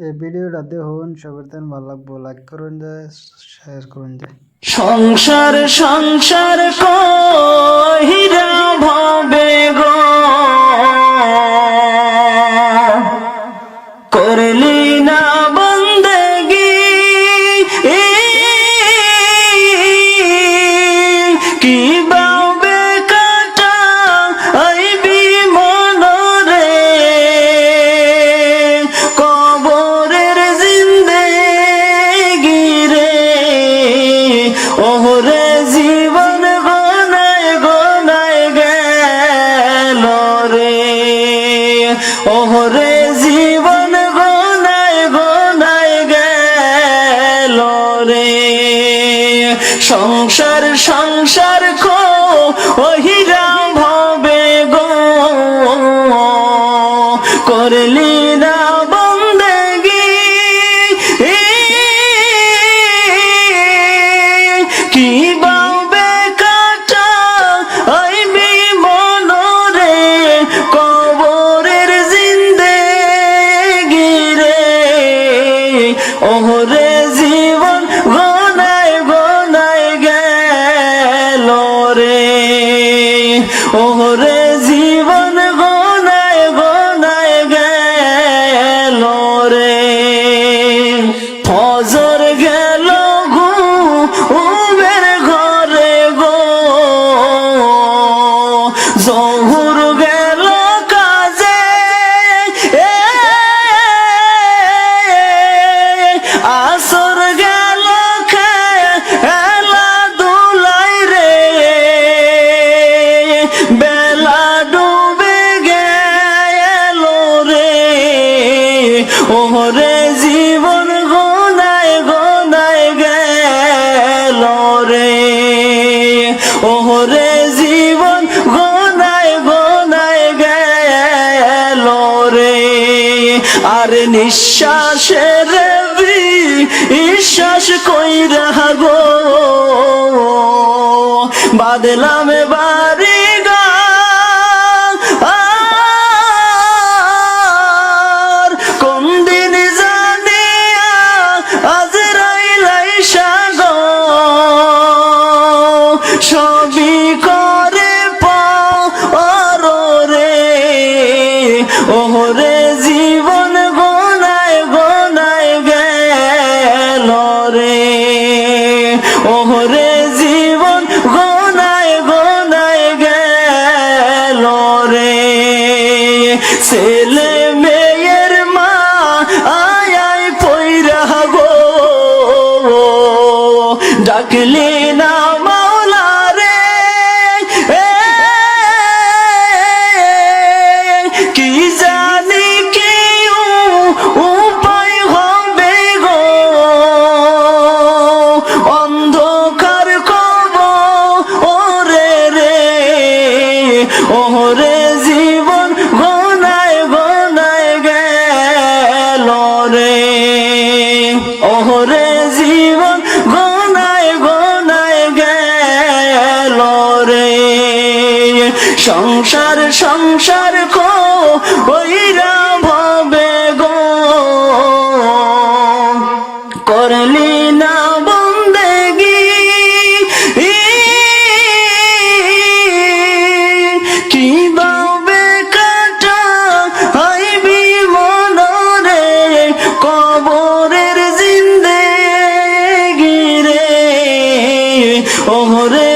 এই ভিডিওটা দেখুন সবার ভালো লাগবো লাইক করুন যায় শেয়ার করুন যায় সংসার সংসার সংসার সংসার কো ওহিরাম ভাবে গো। করলে ওরে জীবন গোনায় গোনায় গেল রে। ওরে জীবন গোনায় গোনায় গেল রে। আর নিঃশ্বাসের বিশ্বাস কইরা গো। বাদলামে বাড়ি গা ছেলে মেয়ের মা আয় আয় পৈরা গো। ডাকলে জীবন গোনায় গোনায় গেল রে। সংসার সংসার খো ওইরা ওহরে